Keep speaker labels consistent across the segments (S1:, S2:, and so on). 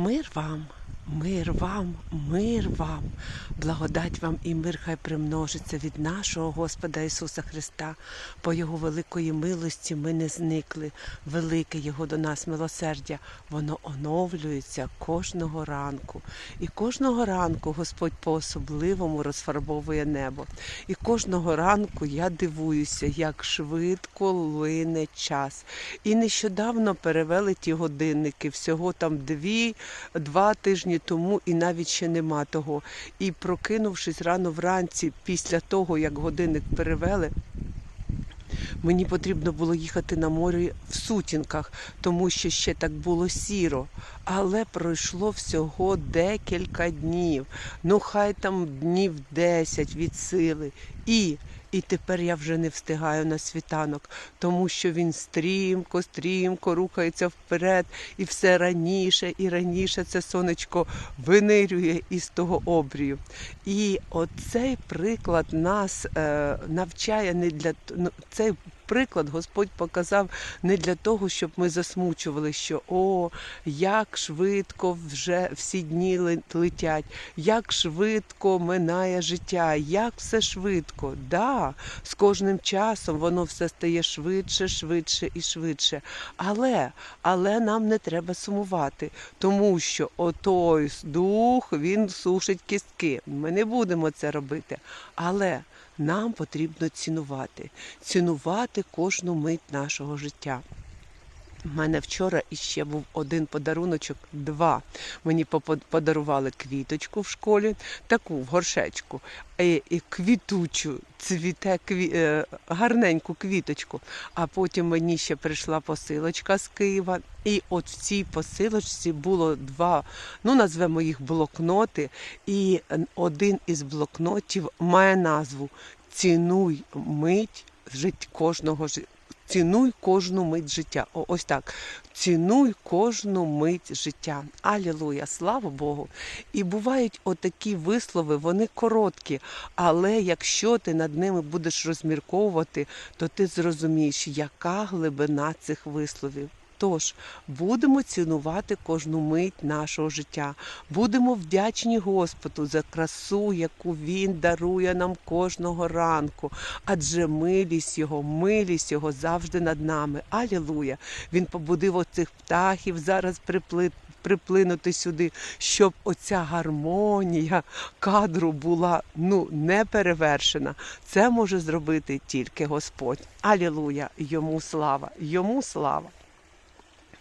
S1: Мир вам, мир вам, мир вам, благодать вам і мир хай примножиться від нашого Господа Ісуса Христа. По Його великої милості ми не зникли. Велике Його до нас милосердя, воно оновлюється кожного ранку. І кожного ранку Господь по-особливому розфарбовує небо. І кожного ранку я дивуюся, як швидко лине час. І нещодавно перевели ті годинники, всього там дві, два тижні тому, і навіть ще нема того. І прокинувшись рано вранці, після того, як годинник перевели, Мені потрібно було їхати на море в сутінках, тому що ще так було сіро. Але пройшло всього декілька днів. Ну, хай там днів 10 від сили. І, і тепер я вже не встигаю на світанок, тому що він стрімко, стрімко рухається вперед, і все раніше і раніше це сонечко винирює із того обрію. І оцей приклад нас е, навчає не для ну, цей приклад Господь показав не для того, щоб ми засмучували, що о, як швидко вже всі дні летять, як швидко минає життя, як все швидко. Да, з кожним часом воно все стає швидше, швидше і швидше. Але, але нам не треба сумувати, тому що отой дух він сушить кістки. Ми не будемо це робити. Але нам потрібно цінувати, цінувати кожну мить нашого життя. У мене вчора іще був один подаруночок, два. Мені подарували квіточку в школі, таку в горшечку, і, і квітучу, цвіте кві, е, гарненьку квіточку. А потім мені ще прийшла посилочка з Києва. І от в цій посилочці було два, ну назвемо їх блокноти. І е, один із блокнотів має назву Цінуй мить жить кожного. Цінуй кожну мить життя. О, ось так. Цінуй кожну мить життя. Алілуя, слава Богу. І бувають отакі вислови, вони короткі, але якщо ти над ними будеш розмірковувати, то ти зрозумієш, яка глибина цих висловів. Тож будемо цінувати кожну мить нашого життя, будемо вдячні Господу за красу, яку Він дарує нам кожного ранку, адже милість Його, милість Його завжди над нами. Алілуя! Він побудив оцих птахів зараз припли... приплинути сюди, щоб оця гармонія кадру була ну не перевершена. Це може зробити тільки Господь. Алілуя! Йому слава! Йому слава!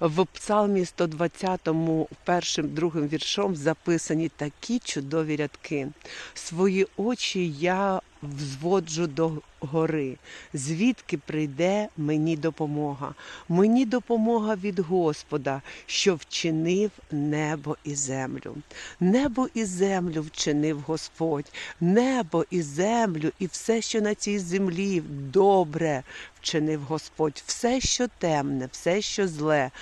S1: В псалмі 120, першим другим віршом записані такі чудові рядки. Свої очі я взводжу до гори, звідки прийде мені допомога. Мені допомога від Господа, що вчинив небо і землю. Небо і землю вчинив Господь, небо і землю, і все, що на цій землі добре вчинив Господь. Все, що темне, все, що зле,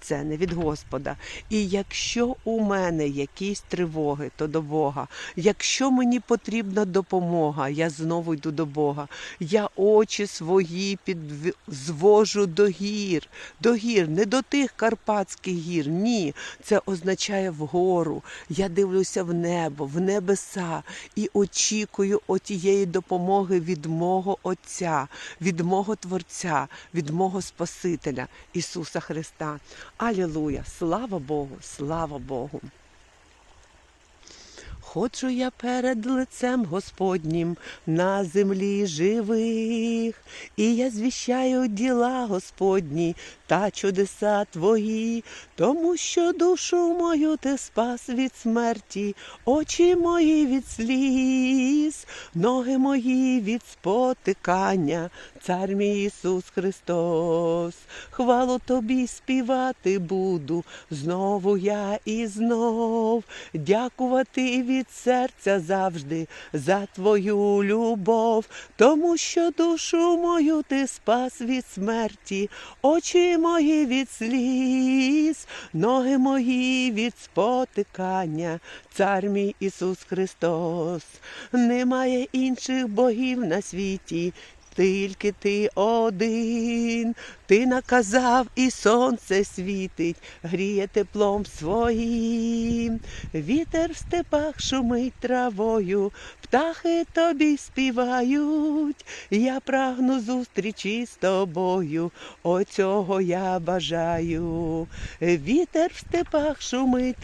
S1: це не від Господа. І якщо у мене якісь тривоги, то до Бога. Якщо мені потрібна допомога, я знову йду до Бога. Я очі свої підв- звожу до гір, до гір, не до тих карпатських гір. Ні, це означає вгору. Я дивлюся в небо, в небеса і очікую отієї допомоги від мого Отця, від мого Творця, від мого Спасителя Ісуса Христа. Алілуя! Слава Богу! Слава Богу! Ходжу я перед лицем Господнім на землі живих, і я звіщаю діла Господні та чудеса Твої, тому що душу мою ти спас від смерті, очі мої від сліз, ноги мої від спотикання, цар мій Ісус Христос. Хвалу тобі співати буду, знову я і знов, дякувати від серця завжди за твою любов, тому що душу мою ти спас від смерті, очі мої від сліз, ноги мої від спотикання, цар мій Ісус Христос. Немає інших богів на світі, тільки ти один, ти наказав, і сонце світить, гріє теплом своїм. Вітер в степах шумить травою, птахи тобі співають. Я прагну зустрічі з тобою, оцього я бажаю. Вітер в степах шумить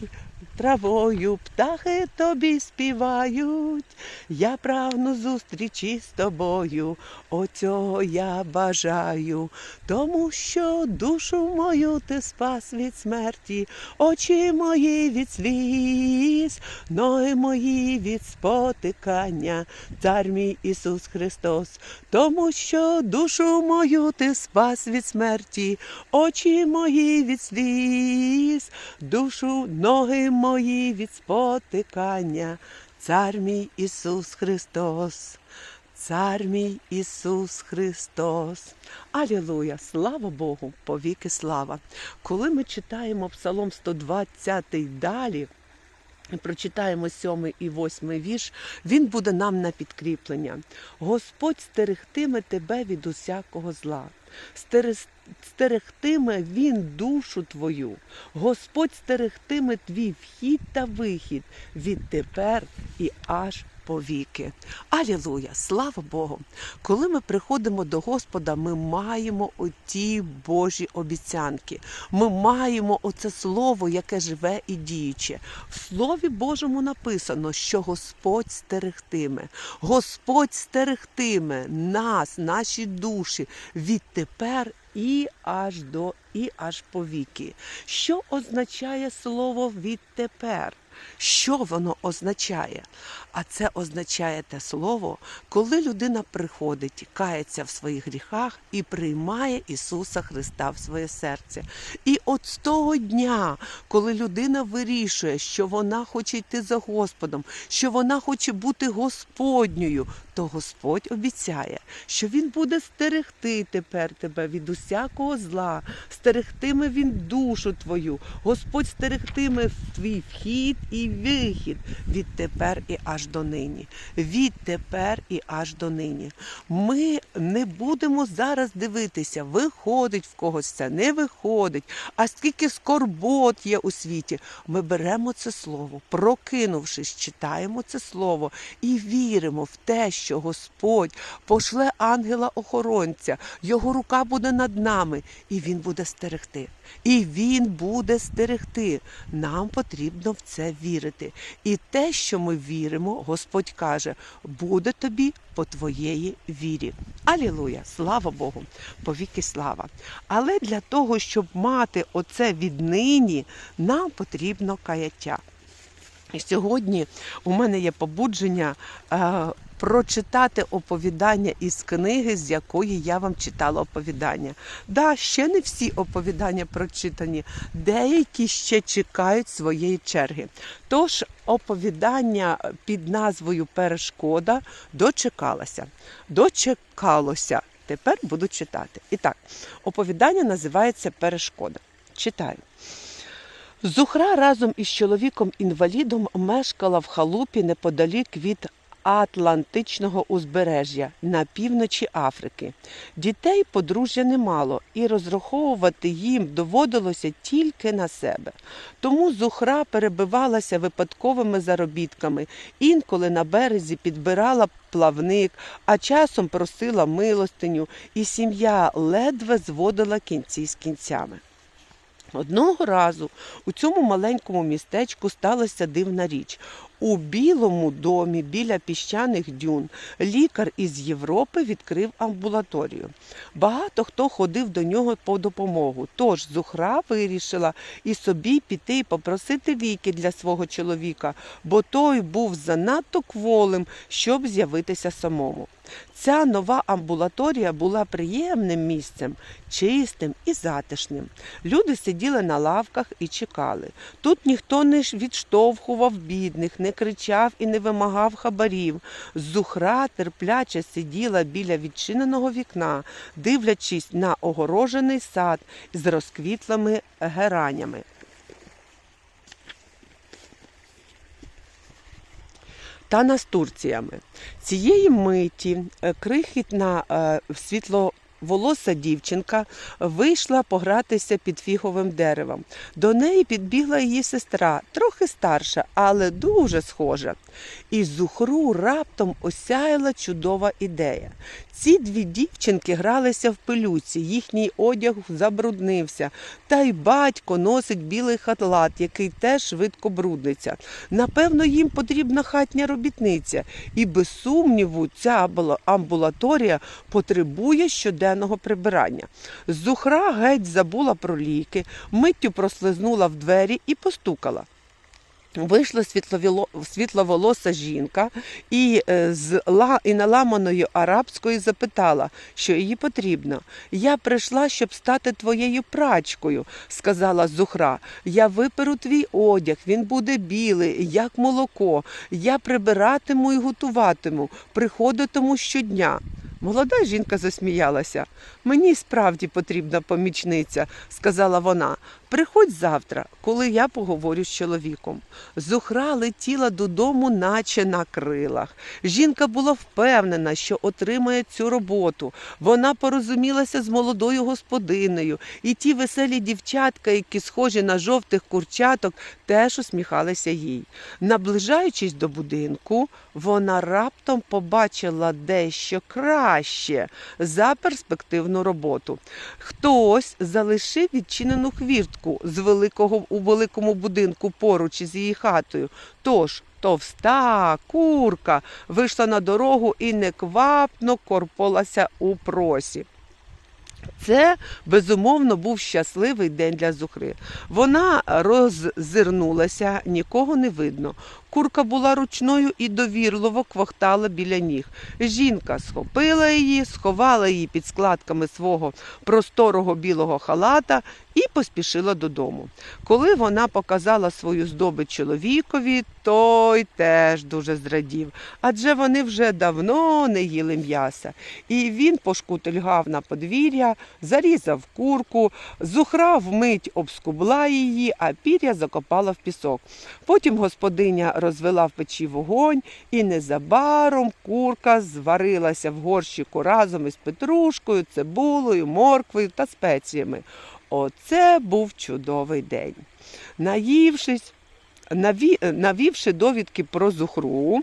S1: травою, птахи тобі співають. Я прагну зустрічі з тобою, оцього я бажаю, тому що душу мою ти спас від смерті, очі мої від сліз, ноги мої від спотикання, цар мій Ісус Христос, тому що душу мою ти спас від смерті, очі мої від сліз, душу, ноги мої від спотикання, цар мій Ісус Христос. Цар мій Ісус Христос. Алілуя! Слава Богу! Повіки слава! Коли ми читаємо Псалом 120 далі, прочитаємо сьомий і восьмий вірш, він буде нам на підкріплення. Господь стерегтиме тебе від усякого зла. Стерегтиме він душу твою. Господь стерегтиме твій вхід та вихід відтепер і аж повіки. Алілуя! Слава Богу! Коли ми приходимо до Господа, ми маємо оті Божі обіцянки. Ми маємо оце слово, яке живе і діюче. В Слові Божому написано, що Господь стерегтиме. Господь стерегтиме нас, наші душі відтепер і аж до і аж повіки. Що означає слово відтепер? Що воно означає? А це означає те слово, коли людина приходить, кається в своїх гріхах і приймає Ісуса Христа в своє серце. І от з того дня, коли людина вирішує, що вона хоче йти за Господом, що вона хоче бути Господньою, то Господь обіцяє, що Він буде стерегти тепер тебе від усякого зла, стерегтиме Він душу твою, Господь стерегтиме твій вхід і вихід відтепер і аж до нині. Відтепер і аж до нині. Ми не будемо зараз дивитися, виходить в когось це, не виходить, а скільки скорбот є у світі. Ми беремо це слово, прокинувшись, читаємо це слово і віримо в те, що Господь пошле ангела-охоронця, його рука буде над нами, і він буде стерегти. І він буде стерегти. Нам потрібно в це вірити. І те, що ми віримо, Господь каже, буде тобі по твоєї вірі. Алілуя! Слава Богу! Повіки слава! Але для того, щоб мати оце віднині, нам потрібно каяття. І сьогодні у мене є побудження е, прочитати оповідання із книги, з якої я вам читала оповідання. Да, ще не всі оповідання прочитані, деякі ще чекають своєї черги. Тож оповідання під назвою Перешкода дочекалося. Дочекалося. Тепер буду читати. І так, оповідання називається Перешкода. Читаю. Зухра разом із чоловіком-інвалідом мешкала в халупі неподалік від Атлантичного узбережжя на півночі Африки. Дітей подружжя не мало, і розраховувати їм доводилося тільки на себе. Тому зухра перебивалася випадковими заробітками, інколи на березі підбирала плавник, а часом просила милостиню, і сім'я ледве зводила кінці з кінцями. Одного разу у цьому маленькому містечку сталася дивна річ. У білому домі біля піщаних дюн лікар із Європи відкрив амбулаторію. Багато хто ходив до нього по допомогу. Тож Зухра вирішила і собі піти і попросити ліки для свого чоловіка, бо той був занадто кволим, щоб з'явитися самому. Ця нова амбулаторія була приємним місцем, чистим і затишним. Люди сиділи на лавках і чекали. Тут ніхто не відштовхував бідних, не кричав і не вимагав хабарів. Зухра терпляче сиділа біля відчиненого вікна, дивлячись на огорожений сад з розквітлими геранями. та настурціями. Цієї миті е, крихітна е, світло. Волоса дівчинка вийшла погратися під фіговим деревом. До неї підбігла її сестра, трохи старша, але дуже схожа. І зухру раптом осяяла чудова ідея. Ці дві дівчинки гралися в пилюці, їхній одяг забруднився, та й батько носить білий хатлат, який теж швидко брудниться. Напевно, їм потрібна хатня робітниця, і без сумніву, ця амбулаторія потребує щоденного прибирання. Зухра геть забула про ліки, миттю прослизнула в двері і постукала. Вийшла світловолоса жінка і, е, з ла, і наламаною арабською запитала, що їй потрібно. Я прийшла, щоб стати твоєю прачкою, сказала Зухра. Я виперу твій одяг, він буде білий, як молоко. Я прибиратиму і готуватиму, приходитиму щодня. Молода жінка засміялася. Мені справді потрібна помічниця, сказала вона. Приходь завтра, коли я поговорю з чоловіком. Зухра летіла додому, наче на крилах. Жінка була впевнена, що отримає цю роботу. Вона порозумілася з молодою господинею, і ті веселі дівчатка, які схожі на жовтих курчаток, теж усміхалися їй. Наближаючись до будинку, вона раптом побачила дещо краще за перспективну роботу. Хтось залишив відчинену хвіртку з великого у великому будинку поруч із її хатою. Тож товста курка вийшла на дорогу і неквапно корпалася у просі. Це безумовно був щасливий день для зухри. Вона роззирнулася, нікого не видно. Курка була ручною і довірливо квахтала біля ніг. Жінка схопила її, сховала її під складками свого просторого білого халата і поспішила додому. Коли вона показала свою здобич чоловікові, той теж дуже зрадів, адже вони вже давно не їли м'яса. І він пошкутильгав на подвір'я, зарізав курку, зухра вмить обскубла її, а пір'я закопала в пісок. Потім господиня розвела в печі вогонь, і незабаром курка зварилася в горщику разом із петрушкою, цибулою, морквою та спеціями. Оце був чудовий день. Наївшись, наві, навівши довідки про зухру,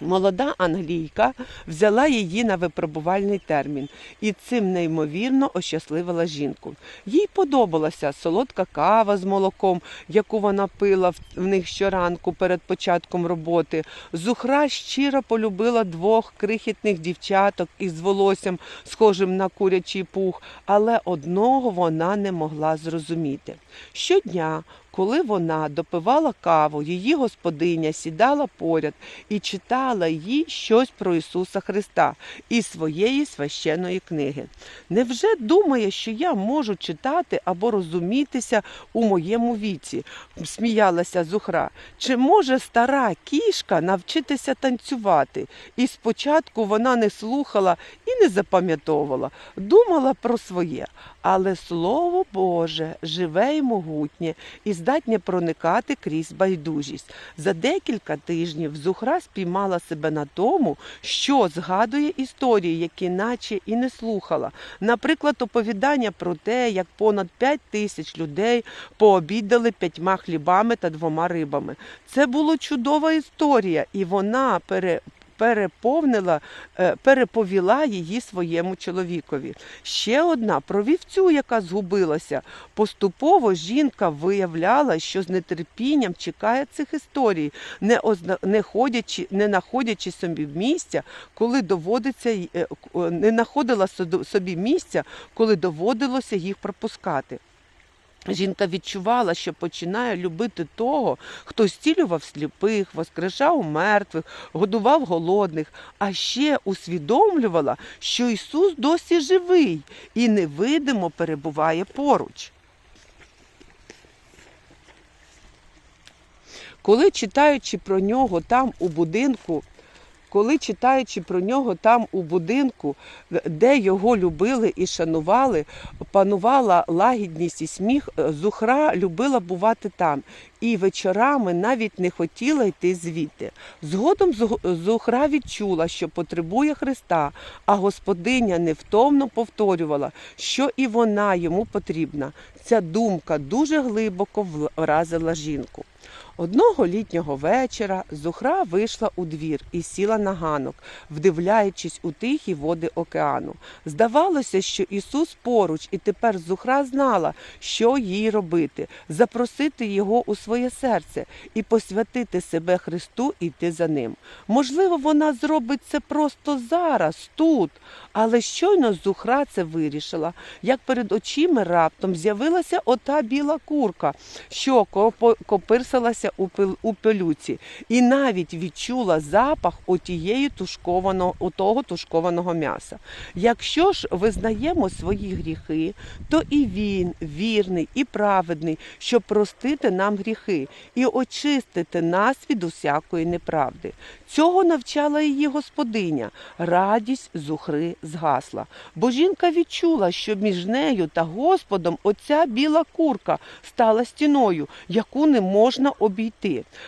S1: молода англійка взяла її на випробувальний термін і цим неймовірно ощасливила жінку. Їй подобалася солодка кава з молоком, яку вона пила в- них щоранку перед початком роботи. Зухра щиро полюбила двох крихітних дівчаток із волоссям, схожим на курячий пух, але одного вона не могла зрозуміти. Щодня, коли вона допивала каву, її господиня сідала поряд і читала їй щось про Ісуса Христа із своєї священної книги. Невже думає, що я можу читати або розумітися у моєму віці? сміялася Зухра. Чи може стара кішка навчитися танцювати? І спочатку вона не слухала і не запам'ятовувала, думала про своє. Але Слово Боже живе і могутнє і здатне проникати крізь байдужість. За декілька тижнів Зухра спіймала себе на тому, що згадує історії, які наче і не слухала. Наприклад, оповідання про те, як понад п'ять тисяч людей пообідали п'ятьма хлібами та двома рибами. Це була чудова історія, і вона пере переповнила, е, переповіла її своєму чоловікові. Ще одна про вівцю, яка згубилася. Поступово жінка виявляла, що з нетерпінням чекає цих історій, не, озна... не, ходячи, не знаходячи собі місця, коли доводиться е, не знаходила собі місця, коли доводилося їх пропускати. Жінка відчувала, що починає любити того, хто зцілював сліпих, воскрешав мертвих, годував голодних, а ще усвідомлювала, що Ісус досі живий і невидимо перебуває поруч. Коли читаючи про нього там у будинку, коли читаючи про нього там у будинку, де його любили і шанували, панувала лагідність і сміх, е, Зухра любила бувати там. і вечорами навіть не хотіла йти звідти. Згодом Зухра відчула, що потребує Христа, а господиня невтомно повторювала, що і вона йому потрібна. Ця думка дуже глибоко вразила жінку. Одного літнього вечора Зухра вийшла у двір і сіла на ганок, вдивляючись у тихі води океану. Здавалося, що Ісус поруч, і тепер Зухра знала, що їй робити запросити його у своє серце і посвятити себе Христу і йти за ним. Можливо, вона зробить це просто зараз, тут. Але щойно Зухра це вирішила, як перед очима раптом з'явилася ота біла курка, що копирсалася пил- у пилюці, і навіть відчула запах отієї тушкованого, отого тушкованого м'яса. Якщо ж визнаємо свої гріхи, то і він вірний і праведний, щоб простити нам гріхи і очистити нас від усякої неправди. Цього навчала її господиня. Радість зухри згасла, бо жінка відчула, що між нею та Господом оця біла курка стала стіною, яку не можна обійти.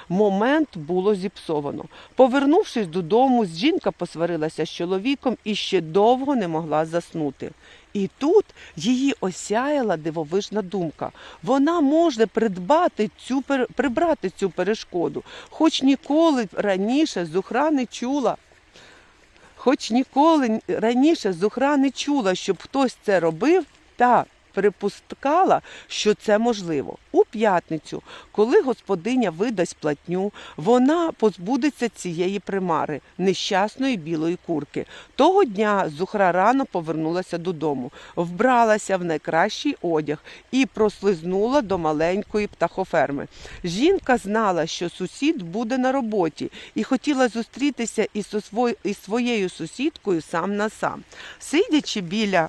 S1: Момент було зіпсовано. Повернувшись додому, жінка посварилася з чоловіком і ще довго не могла заснути. І тут її осяяла дивовижна думка. Вона може придбати цю прибрати цю перешкоду, хоч ніколи раніше Зухра не чула. Хоч ніколи раніше Зухра не чула, щоб хтось це робив, та припускала, що це можливо. У п'ятницю, коли господиня видасть платню, вона позбудеться цієї примари, нещасної білої курки. Того дня Зухра рано повернулася додому, вбралася в найкращий одяг і прослизнула до маленької птахоферми. Жінка знала, що сусід буде на роботі, і хотіла зустрітися із своєю сусідкою сам на сам. Сидячи біля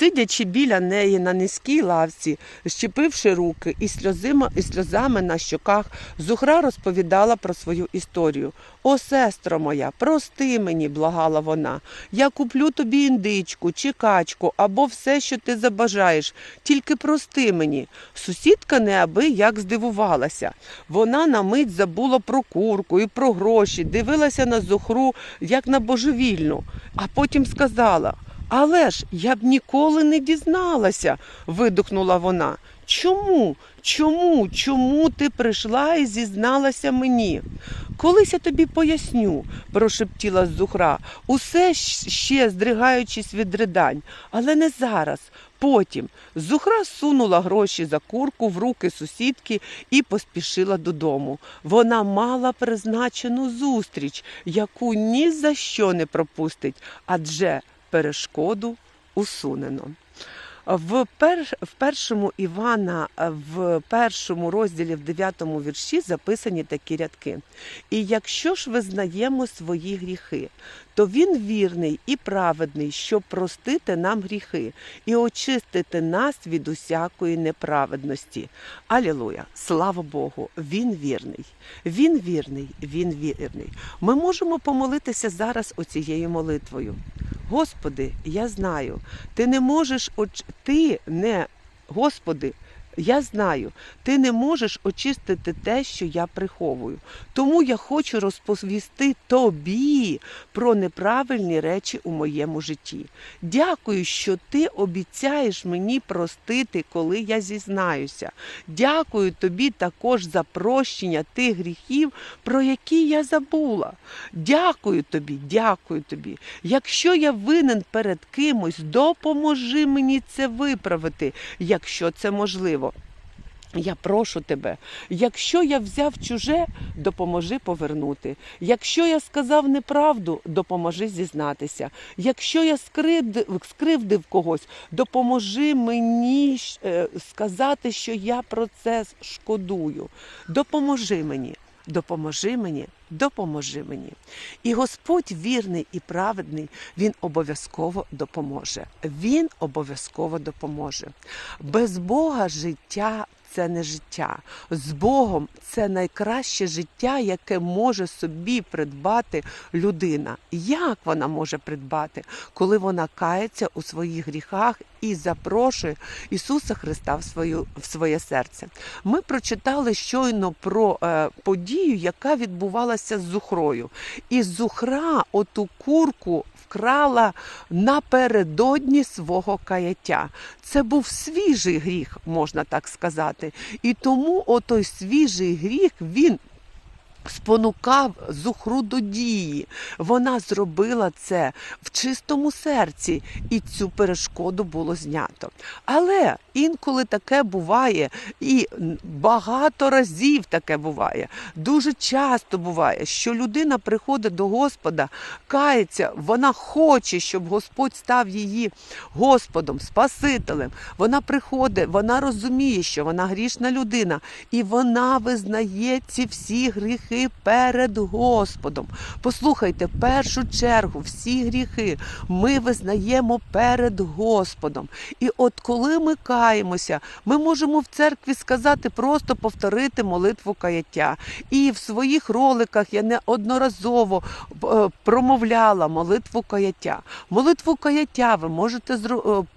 S1: Сидячи біля неї на низькій лавці, щепивши руки і сльозима, і сльозами на щоках, Зухра розповідала про свою історію. О, сестро моя, прости мені, благала вона. Я куплю тобі індичку чи качку або все, що ти забажаєш. Тільки прости мені. Сусідка неабияк здивувалася. Вона на мить забула про курку і про гроші, дивилася на Зухру, як на божевільну, а потім сказала. Але ж я б ніколи не дізналася, видухнула вона. Чому? Чому? Чому ти прийшла і зізналася мені? Колись я тобі поясню, прошептіла Зухра, усе ще здригаючись від ридань, але не зараз. Потім Зухра сунула гроші за курку в руки сусідки і поспішила додому. Вона мала призначену зустріч, яку ні за що не пропустить, адже перешкоду усунено. В, пер, в першому Івана, в першому розділі, в дев'ятому вірші записані такі рядки. І якщо ж визнаємо свої гріхи, то він вірний і праведний, щоб простити нам гріхи і очистити нас від усякої неправедності. Алілуя! Слава Богу! Він вірний. Він вірний, він вірний. Ми можемо помолитися зараз оцією молитвою. Господи, я знаю, ти не можеш оч... ти не, Господи, я знаю, ти не можеш очистити те, що я приховую. Тому я хочу розповісти тобі про неправильні речі у моєму житті. Дякую, що ти обіцяєш мені простити, коли я зізнаюся. Дякую тобі також за прощення тих гріхів, про які я забула. Дякую тобі, дякую тобі. Якщо я винен перед кимось, допоможи мені це виправити, якщо це можливо. Я прошу тебе, якщо я взяв чуже, допоможи повернути. Якщо я сказав неправду, допоможи зізнатися. Якщо я скривдив, когось, допоможи мені е, сказати, що я про це шкодую. Допоможи мені. Допоможи мені, допоможи мені. І Господь вірний і праведний, Він обов'язково допоможе. Він обов'язково допоможе. Без Бога життя це не життя. З Богом це найкраще життя, яке може собі придбати людина. Як вона може придбати, коли вона кається у своїх гріхах і запрошує Ісуса Христа в свою в своє серце? Ми прочитали щойно про е, подію, яка відбувалася з зухрою. І зухра оту курку вкрала напередодні свого каяття. Це був свіжий гріх, можна так сказати. І тому отой свіжий гріх він. Спонукав зухру до дії. Вона зробила це в чистому серці, і цю перешкоду було знято. Але інколи таке буває, і багато разів таке буває. Дуже часто буває, що людина приходить до Господа, кається, вона хоче, щоб Господь став її Господом, Спасителем. Вона приходить, вона розуміє, що вона грішна людина, і вона визнає ці всі гріхи перед Господом. Послухайте, в першу чергу всі гріхи ми визнаємо перед Господом. І от коли ми каємося, ми можемо в церкві сказати, просто повторити молитву каяття. І в своїх роликах я неодноразово е, промовляла молитву каяття. Молитву каяття ви можете е,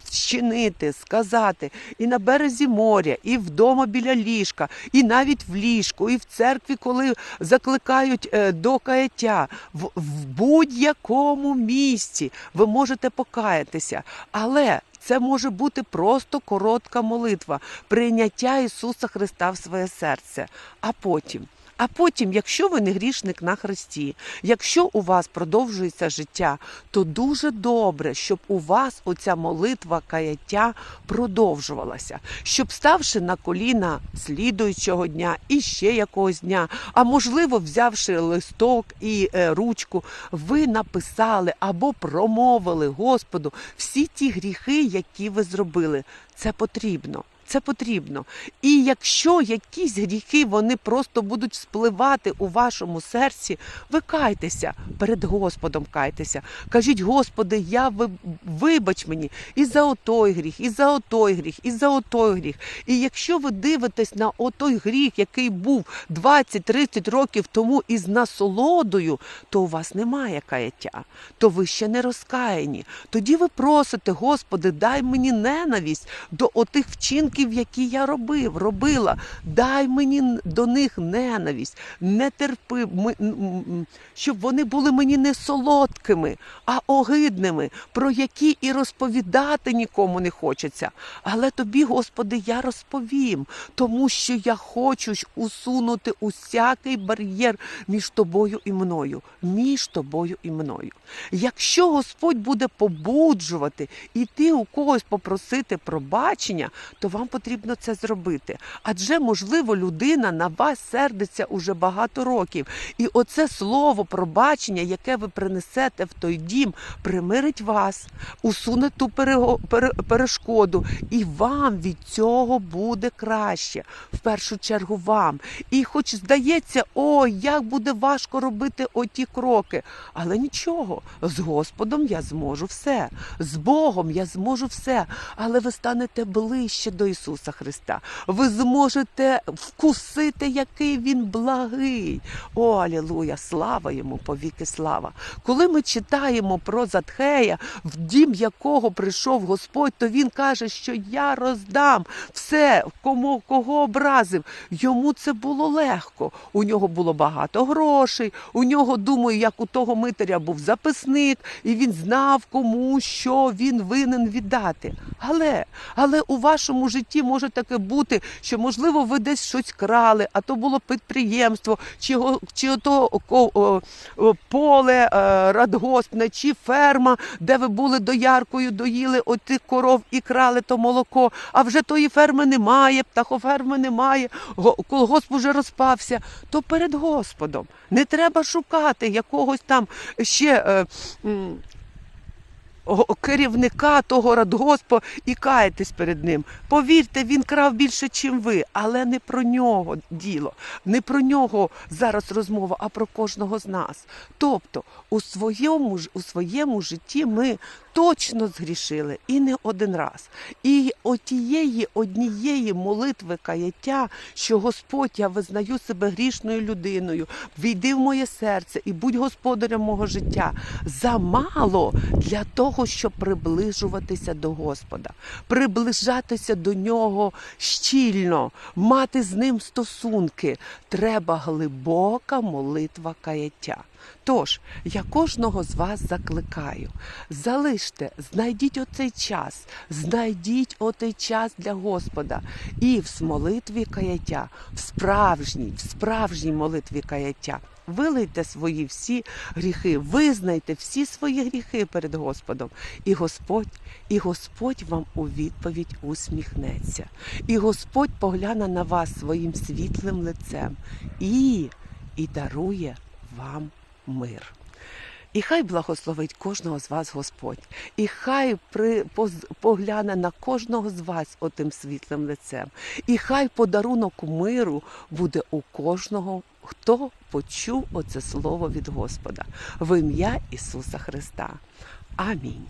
S1: вчинити, сказати і на березі моря, і вдома біля ліжка, і навіть в ліжку, і в церкві, коли закликають е, до каяття. В, в будь-якому місці ви можете покаятися. Але це може бути просто коротка молитва, прийняття Ісуса Христа в своє серце. А потім. А потім, якщо ви не грішник на Христі, якщо у вас продовжується життя, то дуже добре, щоб у вас оця молитва каяття продовжувалася, щоб ставши на коліна слідуючого дня і ще якогось дня, а можливо, взявши листок і е, ручку, ви написали або промовили Господу всі ті гріхи, які ви зробили. Це потрібно. Це потрібно. І якщо якісь гріхи вони просто будуть спливати у вашому серці, ви кайтеся перед Господом кайтеся. Кажіть, Господи, я ви- вибач мені і за отой гріх, і за отой гріх, і за отой гріх. І якщо ви дивитесь на отой гріх, який був 20-30 років тому із насолодою, то у вас немає каяття, то ви ще не розкаяні. Тоді ви просите, Господи, дай мені ненависть до отих вчинків, які я робив, робила. Дай мені до них ненависть, не терпи, щоб вони були мені не солодкими, а огидними, про які і розповідати нікому не хочеться. Але тобі, Господи, я розповім, тому що я хочу усунути усякий бар'єр між тобою і мною, між тобою і мною. Якщо Господь буде побуджувати і ти у когось попросити пробачення, то вам потрібно це зробити. Адже, можливо, людина на вас сердиться уже багато років. І оце слово пробачення, яке ви принесете в той дім, примирить вас, усуне ту перешкоду, і вам від цього буде краще. В першу чергу вам. І хоч здається, ой, як буде важко робити оті кроки, але нічого, з Господом я зможу все, з Богом я зможу все, але ви станете ближче до Ісуса Христа. Ви зможете вкусити, який Він благий. О, алілуя! Слава йому, повіки слава! Коли ми читаємо про Затхея, в дім якого прийшов Господь, то він каже, що я роздам все, кому кого образив. Йому це було легко. У нього було багато грошей. У нього, думаю, як у того митаря був записник, і він знав, кому що він винен віддати. Але, але у вашому житті може таке бути, що можливо ви десь щось крали, а то було підприємство, чи, чи ото ко- о, о, поле е, радгоспне, чи ферма, де ви були дояркою, доїли отих коров і крали то молоко. А вже тої ферми немає, птахоферми немає, го- колгосп уже розпався. То перед Господом не треба шукати якогось там ще. Керівника того радгоспу і каєтесь перед ним. Повірте, він крав більше, чим ви, але не про нього діло, не про нього зараз розмова, а про кожного з нас. Тобто у своєму у своєму житті ми точно згрішили і не один раз. І отієї однієї молитви каяття, що Господь, я визнаю себе грішною людиною, війди в моє серце і будь господарем мого життя. Замало для того, щоб приближуватися до Господа, приближатися до нього щільно, мати з ним стосунки. Треба глибока молитва каяття. Тож, я кожного з вас закликаю, залиште, знайдіть оцей час, знайдіть отей час для Господа і в молитві каяття, в справжній, в справжній молитві каяття. Вилийте свої всі гріхи, визнайте всі свої гріхи перед Господом. І Господь, і Господь вам у відповідь усміхнеться. І Господь погляне на вас своїм світлим лицем і, і дарує вам мир. І хай благословить кожного з вас Господь, і хай при, погляне на кожного з вас отим світлим лицем, і хай подарунок миру буде у кожного, хто почув оце слово від Господа в ім'я Ісуса Христа. Амінь.